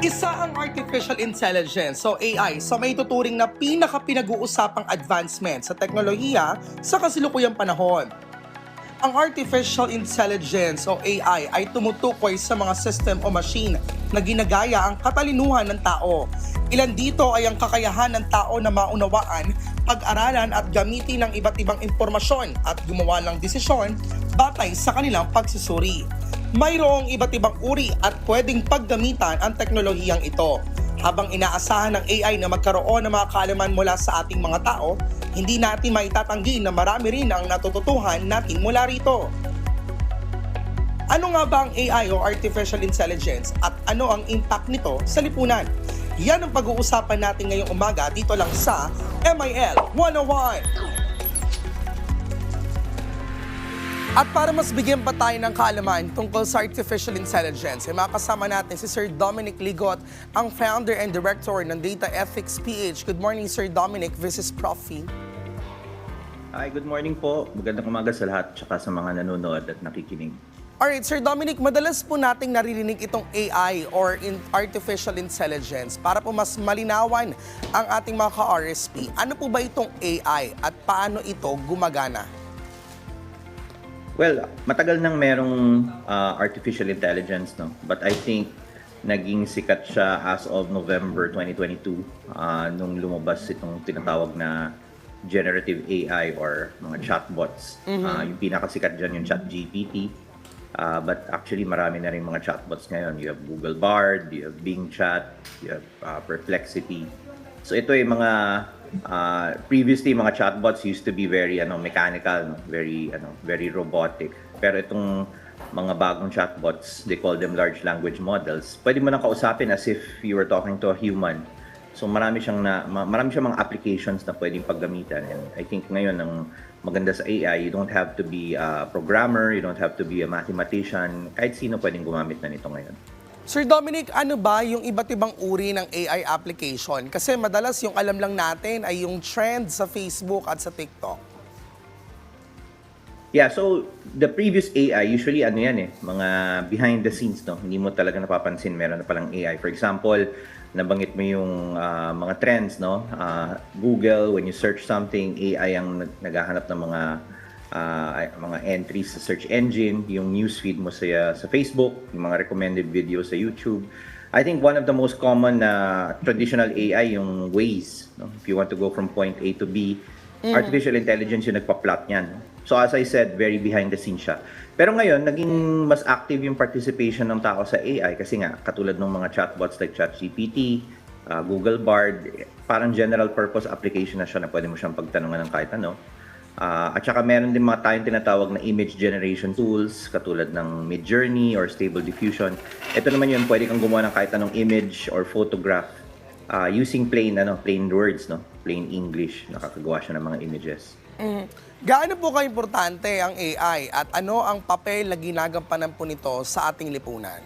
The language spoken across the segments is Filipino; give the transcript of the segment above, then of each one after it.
Isa ang artificial intelligence o AI sa may tuturing na pinaka-pinag-uusapang advancement sa teknolohiya sa kasilukuyang panahon. Ang artificial intelligence o AI ay tumutukoy sa mga system o machine na ginagaya ang katalinuhan ng tao. Ilan dito ay ang kakayahan ng tao na maunawaan, pag-aralan at gamitin ng iba't ibang impormasyon at gumawa ng desisyon batay sa kanilang pagsusuri. Mayroong iba't ibang uri at pwedeng paggamitan ang teknolohiyang ito. Habang inaasahan ng AI na magkaroon ng mga kaalaman mula sa ating mga tao, hindi natin maitatanggi na marami rin ang natututuhan natin mula rito. Ano nga ba ang AI o Artificial Intelligence at ano ang impact nito sa lipunan? Yan ang pag-uusapan natin ngayong umaga dito lang sa MIL 101. At para mas bigyan pa tayo ng kaalaman tungkol sa artificial intelligence, ay makasama natin si Sir Dominic Ligot, ang founder and director ng Data Ethics PH. Good morning, Sir Dominic. This is Profi. Hi, good morning po. Magandang umaga sa lahat tsaka sa mga nanonood at nakikinig. Alright, Sir Dominic, madalas po nating naririnig itong AI or in artificial intelligence para po mas malinawan ang ating mga ka-RSP. Ano po ba itong AI at paano ito gumagana? Well, matagal nang merong uh, artificial intelligence, no? But I think naging sikat siya as of November 2022 uh, nung lumabas itong tinatawag na generative AI or mga chatbots. Uh, yung pinakasikat dyan yung ChatGPT. Uh, but actually, marami na rin mga chatbots ngayon. You have Google Bard, you have Bing Chat, you have uh, Perplexity. So ito yung mga uh, previously mga chatbots used to be very ano mechanical, no? very ano very robotic. Pero itong mga bagong chatbots, they call them large language models. Pwede mo nang kausapin as if you were talking to a human. So marami siyang na ma- marami siyang mga applications na pwedeng paggamitan and I think ngayon ang maganda sa AI, you don't have to be a programmer, you don't have to be a mathematician. Kahit sino pwedeng gumamit na nito ngayon. Sir Dominic, ano ba yung iba't ibang uri ng AI application? Kasi madalas yung alam lang natin ay yung trend sa Facebook at sa TikTok. Yeah, so the previous AI, usually ano yan eh, mga behind the scenes, no? Hindi mo talaga napapansin, meron na palang AI. For example, nabanggit mo yung ah, mga trends, no? Ah, Google, when you search something, AI ang nag- naghahanap ng mga ay- mga entries sa search engine, yung newsfeed mo sa sa Facebook, yung mga recommended videos sa YouTube. I think one of the most common na traditional AI yung Waze, no? If you want to go from point A to B, artificial intelligence yung nagpa-plot niyan. no? So as I said, very behind the scenes siya. Pero ngayon, naging mas active yung participation ng tao sa AI kasi nga, katulad ng mga chatbots like ChatGPT, uh, Google Bard, parang general purpose application na siya na pwede mo siyang pagtanungan ng kahit ano. Ah, at saka meron din mga tayong tinatawag na image generation tools katulad ng Midjourney or Stable Diffusion. Ito naman yun, pwede kang gumawa ng kahit anong image or photograph ah, using plain ano, plain words, no? Plain English. Nakakagawa siya ng mga images. Mhm. Gaano po ka-importante ang AI at ano ang papel na ginagampanan po nito sa ating lipunan?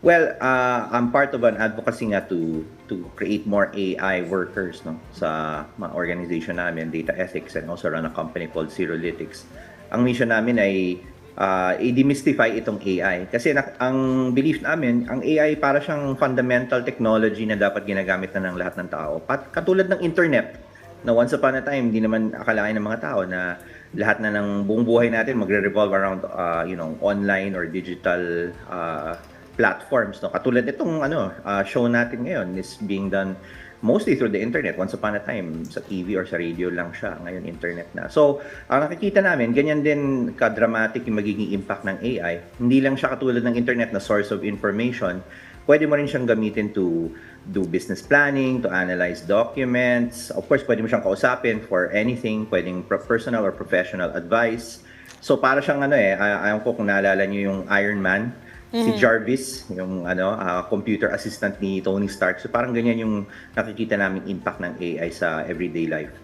Well, uh, I'm part of an advocacy nga to to create more AI workers no sa mga organization namin, Data Ethics and also run a company called Zerolytics. Ang mission namin ay uh, i-demystify itong AI kasi na, ang belief namin, ang AI para siyang fundamental technology na dapat ginagamit na ng lahat ng tao. Pat, katulad ng internet na once upon a time, hindi naman akalain ng mga tao na lahat na ng buong buhay natin magre-revolve around uh, you know online or digital uh, platforms no? Katulad itong ano uh, show natin ngayon is being done mostly through the internet. Once upon a time sa TV or sa radio lang siya. Ngayon internet na. So ang nakikita namin ganyan din ka-dramatic yung magiging impact ng AI hindi lang siya katulad ng internet na source of information. Pwede mo rin siyang gamitin to do business planning, to analyze documents. Of course, pwede mo siyang kausapin for anything, pwedeng personal or professional advice. So para siyang ano eh, ay- ayaw ko kung naalala niyo yung Iron Man, si Jarvis, yung ano, ah, computer assistant ni Tony Stark. So parang ganyan yung nakikita naming impact ng AI sa everyday life.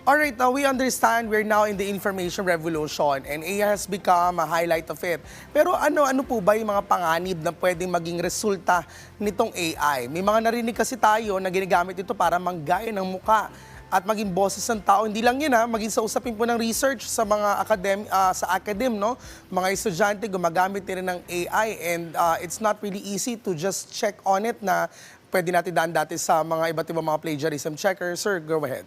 Alright, now we understand we're now in the information revolution and AI has become a highlight of it. Pero ano-ano po ba yung mga panganib na pwedeng maging resulta nitong AI? May mga narinig kasi tayo na ginagamit ito para manggaya ng muka at maging boses ng tao. Hindi lang yun ha, maging sa usapin po ng research sa mga academ, ah, sa academ, no? Mga estudyante gumagamit din ng AI and ah, it's not really easy to just check on it na pwede natin daan dati sa mga iba't ibang mga plagiarism checker. Sir, go ahead.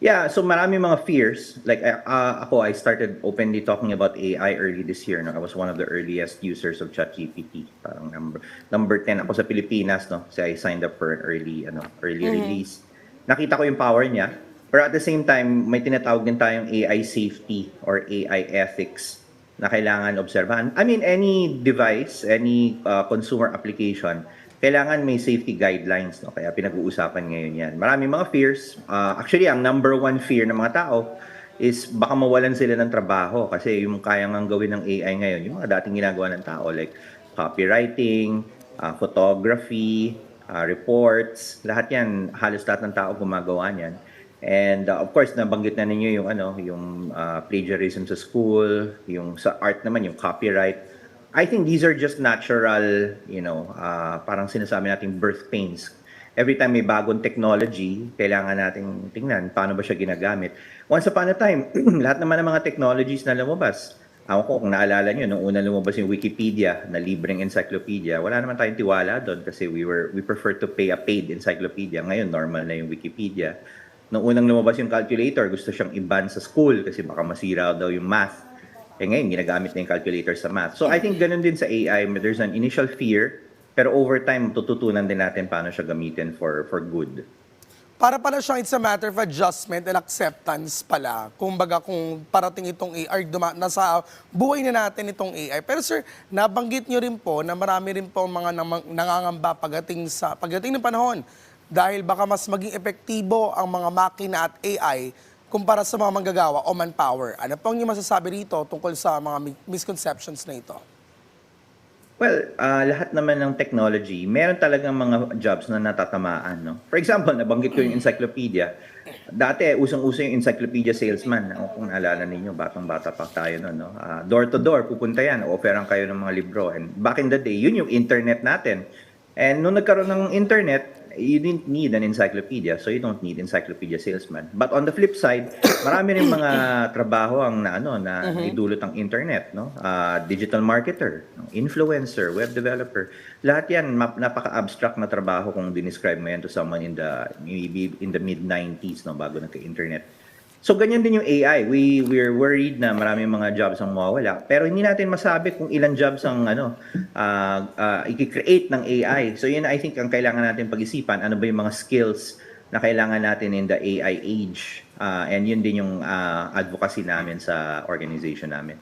Yeah, so marami mga fears. Like uh, ako, I started openly talking about AI early this year. No? I was one of the earliest users of ChatGPT. Parang number number 10 ako sa Pilipinas, no. So I signed up for an early ano, early release. Nakita ko yung power niya. Pero at the same time, may tinatawag din tayong AI safety or AI ethics na kailangan obserbahan. I mean, any device, any uh, consumer application, kailangan may safety guidelines. No? Kaya pinag-uusapan ngayon yan. Maraming mga fears. Uh, actually, ang number one fear ng mga tao is baka mawalan sila ng trabaho kasi yung kaya ngang gawin ng AI ngayon, yung mga dating ginagawa ng tao like copywriting, uh, photography, uh, reports, lahat yan, halos lahat ng tao gumagawa niyan. And uh, of course, nabanggit na ninyo yung ano, yung uh, plagiarism sa school, yung sa art naman, yung copyright. I think these are just natural, you know, uh, parang sinasabi nating birth pains. Every time may bagong technology, kailangan nating tingnan paano ba siya ginagamit. Once upon a time, lahat naman ng mga technologies na lumabas, ako ko, kung naalala nyo, nung unang lumabas yung Wikipedia na libreng encyclopedia, wala naman tayong tiwala doon kasi we were we prefer to pay a paid encyclopedia. Ngayon, normal na yung Wikipedia. Nung unang lumabas yung calculator, gusto siyang i-ban sa school kasi baka masira daw yung math. Eh ngayon, ginagamit na yung calculator sa math. So I think ganun din sa AI, there's an initial fear, pero over time, tututunan din natin paano siya gamitin for for good. Para pala siyang it's a matter of adjustment and acceptance pala. Kumbaga kung parating itong AI, duma, nasa buhay na natin itong AI. Pero sir, nabanggit niyo rin po na marami rin po mga nangangamba pagdating sa pagdating ng panahon dahil baka mas maging epektibo ang mga makina at AI kumpara sa mga manggagawa o manpower. Ano pong yung masasabi rito tungkol sa mga mi- misconceptions na ito? Well, ah, lahat naman ng technology, meron talagang mga jobs na natatamaan. No? For example, nabanggit ko yung encyclopedia. Dati, usong-uso yung encyclopedia salesman. Kung naalala ninyo, batang-bata pa tayo noon. No? Ah, door to door, pupunta yan, offeran kayo ng mga libro. And back in the day, yun yung internet natin. And nung nagkaroon ng internet, you didn't need an encyclopedia, so you don't need encyclopedia salesman. But on the flip side, marami rin mga trabaho ang na ano na idulot ang internet, no? Ah, digital marketer, influencer, web developer. Lahat 'yan napaka-abstract na trabaho kung dinescribe mo yan to someone in the maybe in the mid 90s no bago nagka-internet. So ganyan din yung AI. We we're worried na maraming mga jobs ang mawawala. Pero hindi natin masabi kung ilan jobs ang ano uh, uh, i-create ng AI. So yun I think ang kailangan natin pag-isipan ano ba yung mga skills na kailangan natin in the AI age. Uh, and yun din yung uh, advocacy namin sa organization namin.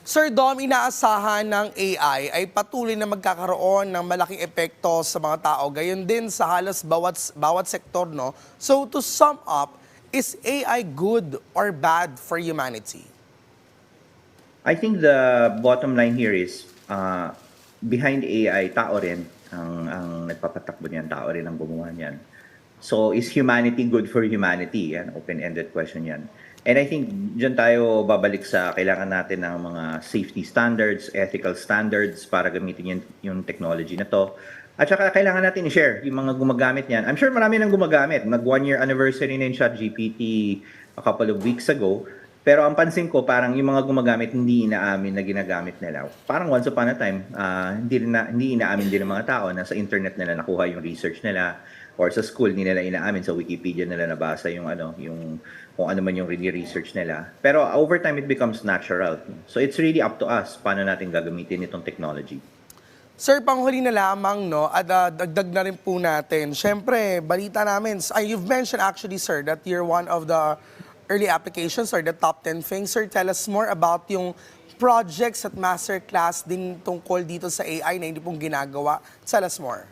Sir Dom, inaasahan ng AI ay patuloy na magkakaroon ng malaking epekto sa mga tao. Gayon din sa halos bawat, bawat sektor, no? So to sum up, is AI good or bad for humanity? I think the bottom line here is uh, behind AI, tao rin ang, ang nagpapatakbo niyan, tao rin ang gumawa niyan. So is humanity good for humanity? Yan, open-ended question yan. And I think dyan tayo babalik sa kailangan natin ng mga safety standards, ethical standards para gamitin yung, yung technology na to. At saka kailangan natin i-share yung mga gumagamit niyan. I'm sure marami nang gumagamit. Nag one year anniversary na yung ChatGPT a couple of weeks ago. Pero ang pansin ko, parang yung mga gumagamit hindi inaamin na ginagamit nila. Parang once upon a time, ah, hindi, na, hindi inaamin din ng mga tao na sa internet nila nakuha yung research nila or sa school hindi nila inaamin sa Wikipedia nila nabasa yung ano yung kung ano man yung research nila. Pero over time it becomes natural. So it's really up to us paano natin gagamitin itong technology. Sir, panghuli na lamang, no, at ah, dagdag na rin po natin. Siyempre, balita namin, ay, you've mentioned actually, sir, that you're one of the early applications or the top 10 things. Sir, tell us more about yung projects at masterclass din tungkol dito sa AI na hindi pong ginagawa. Tell us more.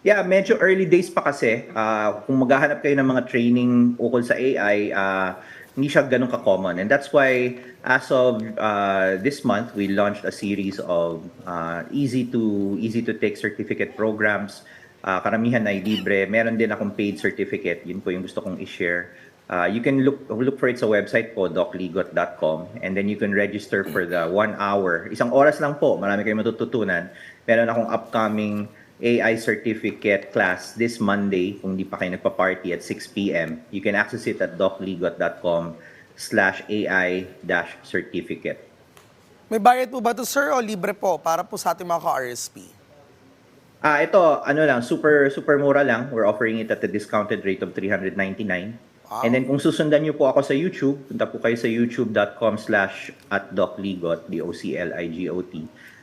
Yeah, medyo early days pa kasi. Ah, kung maghahanap kayo ng mga training ukol sa AI, ah, hindi siya ganun ka-common. And that's why as of ah, this month, we launched a series of ah, easy to easy to take certificate programs. Ah, karamihan ay libre. Meron din akong paid certificate. Yun po yung gusto kong i-share. Ah, you can look look for it sa website ko docligot.com and then you can register for the one hour. Isang oras lang po. Marami kayong matututunan. Meron akong upcoming AI certificate class this Monday. Kung di pa kayo nagpa-party at 6 p.m., you can access it at docligot.com slash AI dash certificate. May bayad po ba to sir o libre po para po sa ating mga ka-RSP? Ah, ito, ano lang, super super mura lang. We're offering it at a discounted rate of 399. Wow. And then kung susundan niyo po ako sa YouTube, punta po kayo sa youtube.com slash at docligot, D-O-C-L-I-G-O-T.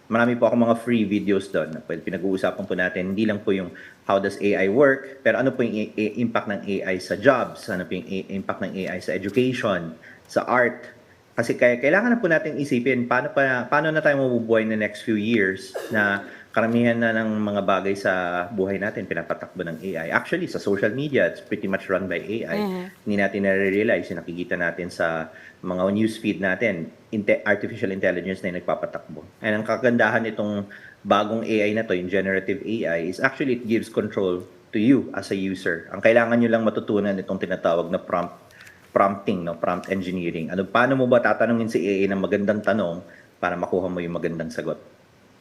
Marami po ako mga free videos doon. Pinag-uusapan po natin, hindi lang po yung how does AI work, pero ano po yung impact ng AI sa jobs, ano po yung impact ng AI sa education, sa art, kasi kaya kailangan na po natin isipin paano pa paano na tayo mabubuhay in the next few years na karamihan na ng mga bagay sa buhay natin pinapatakbo ng AI. Actually, sa social media, it's pretty much run by AI. Hindi natin na-realize, yung nakikita natin sa mga newsfeed natin, inte- artificial intelligence na yung nagpapatakbo. And ang kagandahan nitong bagong AI na to, yung generative AI, is actually it gives control to you as a user. Ang kailangan nyo lang matutunan itong tinatawag na prompt prompting, no, prompt engineering. Ano paano mo ba tatanungin si AI ng magandang tanong para makuha mo yung magandang sagot?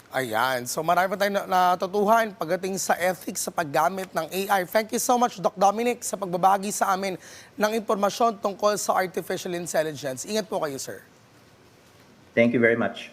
Ayan. So marami tayong na- natutuhan pagdating sa ethics sa paggamit ng AI. Thank you so much, Doc Dominic, sa pagbabagi sa amin ng impormasyon tungkol sa artificial intelligence. Ingat po kayo, sir. Thank you very much.